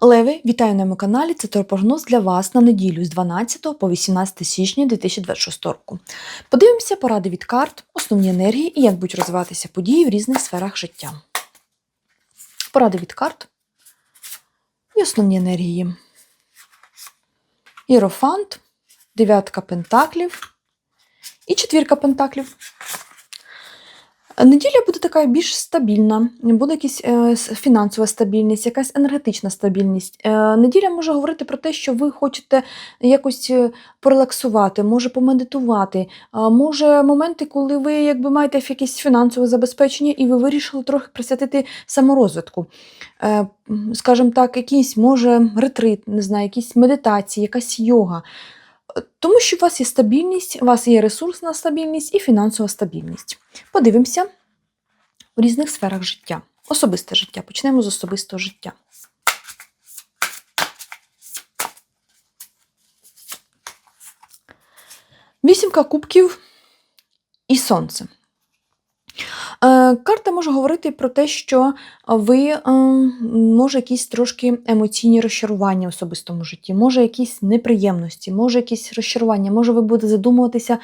Леви, вітаю на моєму каналі. Це прогноз для вас на неділю з 12 по 18 січня 2026 року. Подивимося поради від карт, основні енергії і як будуть розвиватися події в різних сферах життя. Поради від карт і основні енергії. Іерофант, дев'ятка пентаклів і четвірка пентаклів. Неділя буде така більш стабільна, буде якась е, фінансова стабільність, якась енергетична стабільність. Е, неділя може говорити про те, що ви хочете якось е, порелаксувати, може помедитувати, може моменти, коли ви якби маєте якесь фінансове забезпечення і ви вирішили трохи присвятити саморозвитку. Скажімо так, якийсь може ретрит, не знаю, якісь медитації, якась йога. Тому що у вас є стабільність, у вас є ресурсна стабільність і фінансова стабільність. Подивимося у різних сферах життя. Особисте життя. Почнемо з особистого життя. Вісімка кубків і сонце. Е, Карта може говорити про те, що ви е, може якісь трошки емоційні розчарування в особистому житті, може якісь неприємності, може якісь розчарування, може ви будете задумуватися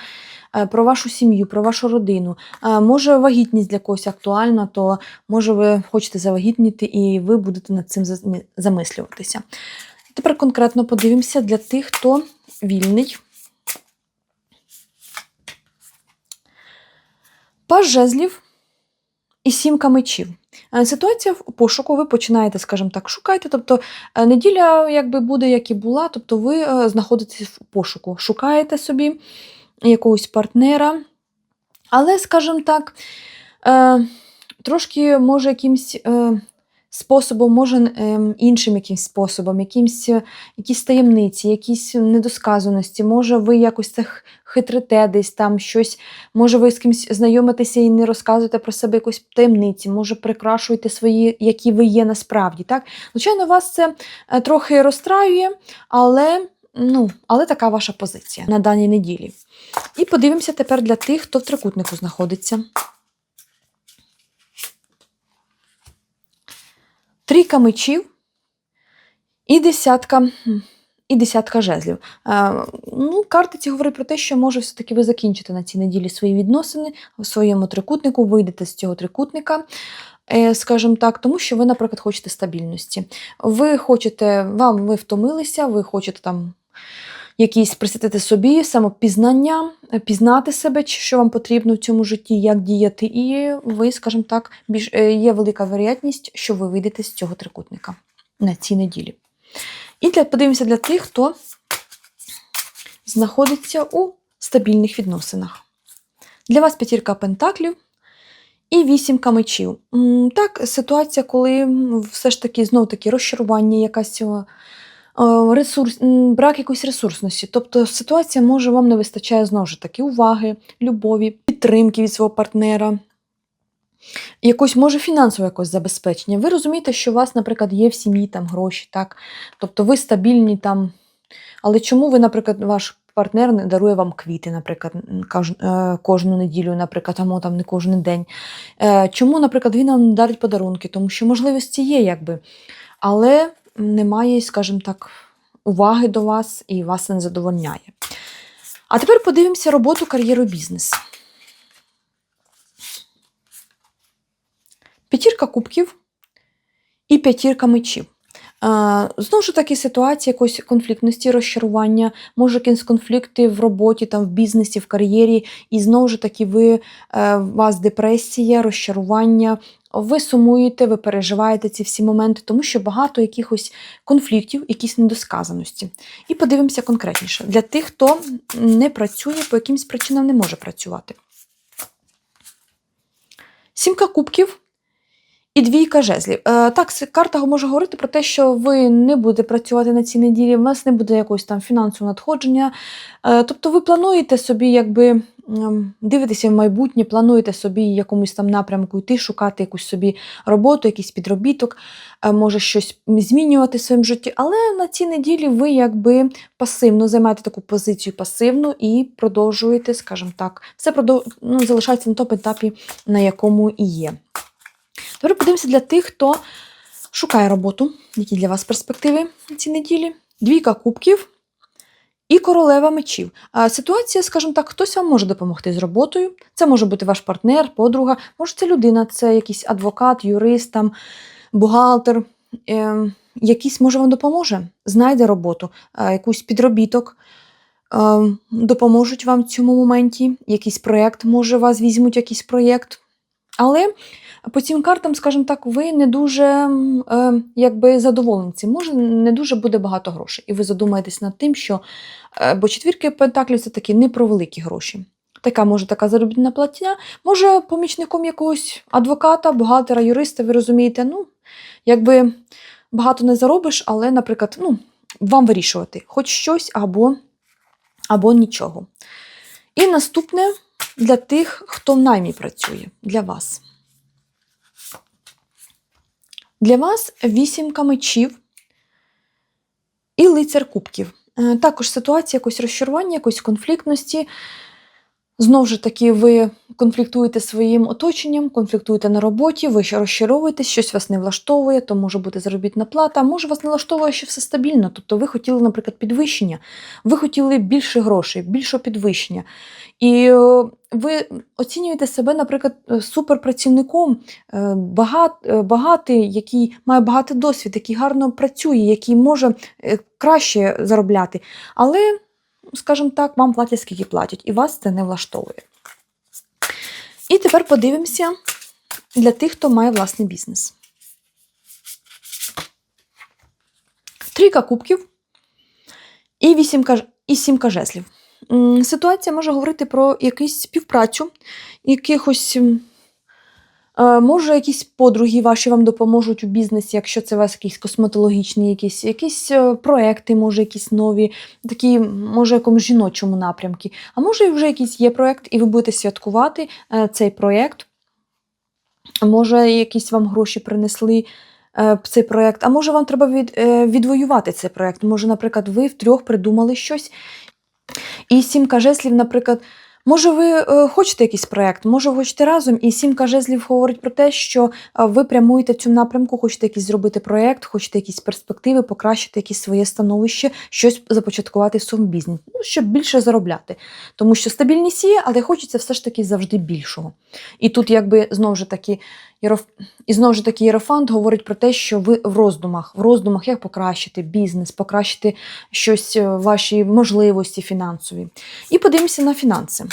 е, про вашу сім'ю, про вашу родину. Може вагітність для когось актуальна, то може ви хочете завагітніти і ви будете над цим замислюватися. Тепер конкретно подивимося для тих, хто вільний. Паж жезлів і сімка мечів. Е, Ситуація в пошуку, ви починаєте, скажімо так, шукайте. Тобто е, неділя якби буде, як і була, тобто ви е, знаходитесь в пошуку, шукаєте собі якогось партнера. Але, скажімо так, трошки може якимсь способом, може е, іншим якимсь способом, якимсь, е, якісь таємниці, якісь недосказаності, може ви якось це хитрите десь там щось Може, ви з кимось знайомитеся і не розказуєте про себе якусь таємниці, може, прикрашуєте свої, які ви є насправді. Так? Звичайно, вас це е, трохи розстраює, але, ну, але така ваша позиція на даній неділі. І подивимося тепер для тих, хто в трикутнику знаходиться. Трійка мечів і десятка. І десятка жезлів. Е, ну, карти ці говорять про те, що може все-таки ви закінчите на цій неділі свої відносини в своєму трикутнику, вийдете з цього трикутника, е, скажімо так, тому що ви, наприклад, хочете стабільності. Ви хочете, вам ви втомилися, ви хочете там якісь присвятити собі самопізнання, е, пізнати себе, що вам потрібно в цьому житті, як діяти, і ви, скажімо так, більш е, є велика вероятність, що ви вийдете з цього трикутника на цій неділі. І для, подивимося для тих, хто знаходиться у стабільних відносинах. Для вас п'ятірка пентаклів і вісімка мечів. Так, ситуація, коли все ж таки знов таки розчарування, якась ресурс, брак якоїсь ресурсності. Тобто ситуація може вам не вистачає знову ж таки уваги, любові, підтримки від свого партнера. Якось може фінансове якось забезпечення. Ви розумієте, що у вас, наприклад, є в сім'ї там гроші, так? Тобто ви стабільні там. Але чому ви, наприклад, ваш партнер не дарує вам квіти, наприклад, е, кожну неділю, наприклад, або там не кожен день? Е, Чому, наприклад, він вам не дарить подарунки? Тому що можливості є, якби, але немає, скажімо так, уваги до вас і вас не задовольняє. А тепер подивимося роботу, кар'єру, бізнес. П'ятірка кубків і п'ятірка мечів. Е, Знову ж таки, ситуація якоїсь конфліктності, розчарування, може якісь конфлікти в роботі, там, в бізнесі, в кар'єрі, і знову ж таки, ви, е, у вас депресія, розчарування, ви сумуєте, ви переживаєте ці всі моменти, тому що багато якихось конфліктів, якісь недосказаності. І подивимося конкретніше для тих, хто не працює, по якимсь причинам не може працювати. Сімка кубків і двійка жезлів. Е, так, карта може говорити про те, що ви не будете працювати на цій неділі, у вас не буде якогось там фінансового надходження. Е, тобто ви плануєте собі, якби ем, дивитеся в майбутнє, плануєте собі якомусь там напрямку йти, шукати якусь собі роботу, якийсь підробіток, е, може щось змінювати в своєму житті. Але на цій неділі ви якби пасивно займаєте таку позицію пасивну і продовжуєте, скажімо так, все продов... ну, залишається на тому етапі, на якому і є. Тепер подивимося для тих, хто Шукає роботу, які для вас перспективи цій неділі. Двійка кубків і королева мечів. А ситуація, скажімо так, хтось вам може допомогти з роботою. Це може бути ваш партнер, подруга, може це людина, це якийсь адвокат, юрист, там, бухгалтер. Е, якийсь, може, вам допоможе, знайде роботу, е, якусь підробіток, е, допоможуть вам в цьому моменті, якийсь проєкт, може, вас візьмуть якийсь проєкт. Але по цим картам, скажімо так, ви не дуже е, якби задоволені цим. Може, не дуже буде багато грошей. І ви задумаєтесь над тим, що е, бо четвірки пентаклів це такі не про великі гроші. Така може така заробітна платня, може помічником якогось адвоката, бухгалтера, юриста, ви розумієте, ну, якби багато не заробиш, але, наприклад, ну, вам вирішувати хоч щось або, або нічого. І наступне для тих, хто в наймі працює, для вас. Для вас вісімка мечів і лицар кубків. Е, Також ситуація якось розчарування, якоїсь конфліктності. Знову ж таки, ви конфліктуєте своїм оточенням, конфліктуєте на роботі, ви ще розчаровуєтесь, щось вас не влаштовує, то може бути заробітна плата, може вас не влаштовує, що все стабільно. Тобто ви хотіли, наприклад, підвищення, ви хотіли більше грошей, більшого підвищення. І е, ви оцінюєте себе, наприклад, е, суперпрацівником, е, багат, багатий, який має багатий досвід, який гарно працює, який може краще заробляти. Але скажімо так, вам платять скільки платять, і вас це не влаштовує. І тепер подивимося для тих, хто має власний бізнес. Трійка кубків і вісімка, ж- і сімка жезлів. Ситуація може говорити про якусь співпрацю, якихось. Е, Може, якісь подруги ваші вам допоможуть у бізнесі, якщо це у вас якийсь косметологічний, якісь, якісь е, проекти, може, якісь нові, такі, може, якомусь жіночому напрямку. А може, вже якийсь є проект, і ви будете святкувати е, цей проект. Може, якісь вам гроші принесли цей проект, а може, вам треба від, відвоювати цей проект. Може, наприклад, ви втрьох придумали щось. І сімка жезлів, наприклад, може, ви е, хочете якийсь проект, може, ви хочете разом, і сімка жезлів говорить про те, що е, ви прямуєте в цьому напрямку, хочете якийсь зробити проект, хочете якісь перспективи, покращити якісь своє становище, щось започаткувати в своєму бізнесі, ну, щоб більше заробляти. Тому що стабільність є, але хочеться все ж таки завжди більшого. І тут, якби знову ж таки, Єроф... і знову ж таки Єрофант говорить про те, що ви в роздумах, в роздумах, як покращити бізнес, покращити щось, е, ваші можливості фінансові. І подивимося на фінанси.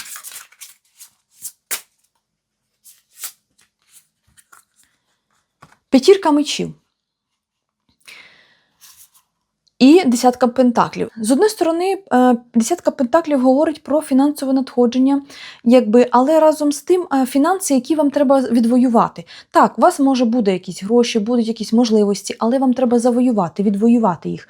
П'ятірка мечів. І десятка пентаклів. З однієї сторони, е, десятка пентаклів говорить про фінансове надходження, якби, але разом з тим е, фінанси, які вам треба відвоювати. Так, у вас може буде якісь гроші, будуть якісь можливості, але вам треба завоювати, відвоювати їх.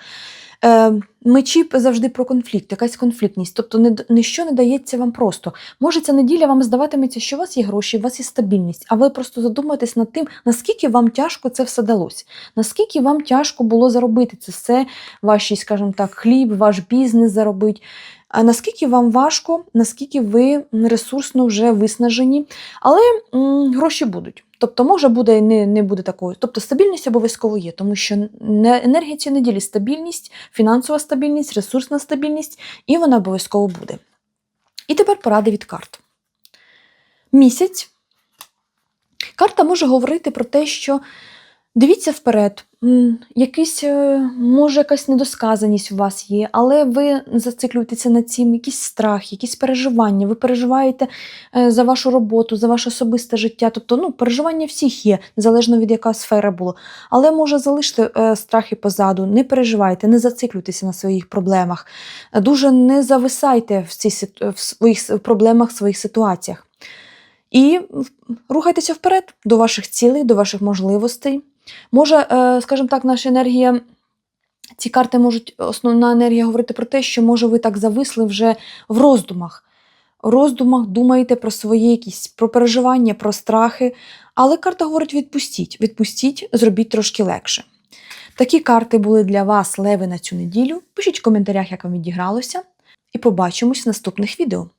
Е, Мечі завжди про конфлікт, якась конфліктність. Тобто не, ніщо не дається вам просто. Може, ця неділя вам здаватиметься, що у вас є гроші, у вас є стабільність, а ви просто задумаєтесь над тим, наскільки вам тяжко це все далось, наскільки вам тяжко було заробити це все, ваші, скажімо так, хліб, ваш бізнес заробити. А наскільки вам важко, наскільки ви ресурсно вже виснажені, але м, гроші будуть. Тобто, може буде не, не буде такою. Тобто стабільність обов'язково є, тому що енергія цієї неділі стабільність, фінансова стабільність, ресурсна стабільність, і вона обов'язково буде. І тепер поради від карт. Місяць. Карта може говорити про те, що дивіться вперед, якийсь, е, може, якась недосказаність у вас є, але ви зациклюєтеся на цим, якийсь страх, якісь переживання. Ви переживаєте е, за вашу роботу, за ваше особисте життя. Тобто, ну, переживання всіх є, незалежно від яка сфера була. Але може залиште е, страхи позаду, не переживайте, не зациклюйтеся на своїх проблемах, дуже не зависайте в, цій, в своїх проблемах, в своїх ситуаціях. І рухайтеся вперед до ваших цілей, до ваших можливостей. Може, е, скажімо так, наша енергія. Ці карти можуть, основна енергія говорити про те, що може ви так зависли вже в роздумах. В роздумах думаєте про свої якісь про переживання, про страхи. Але карта говорить: відпустіть, відпустіть, зробіть трошки легше. Такі карти були для вас леви на цю неділю. Пишіть в коментарях, як вам відігралося, і побачимось в наступних відео.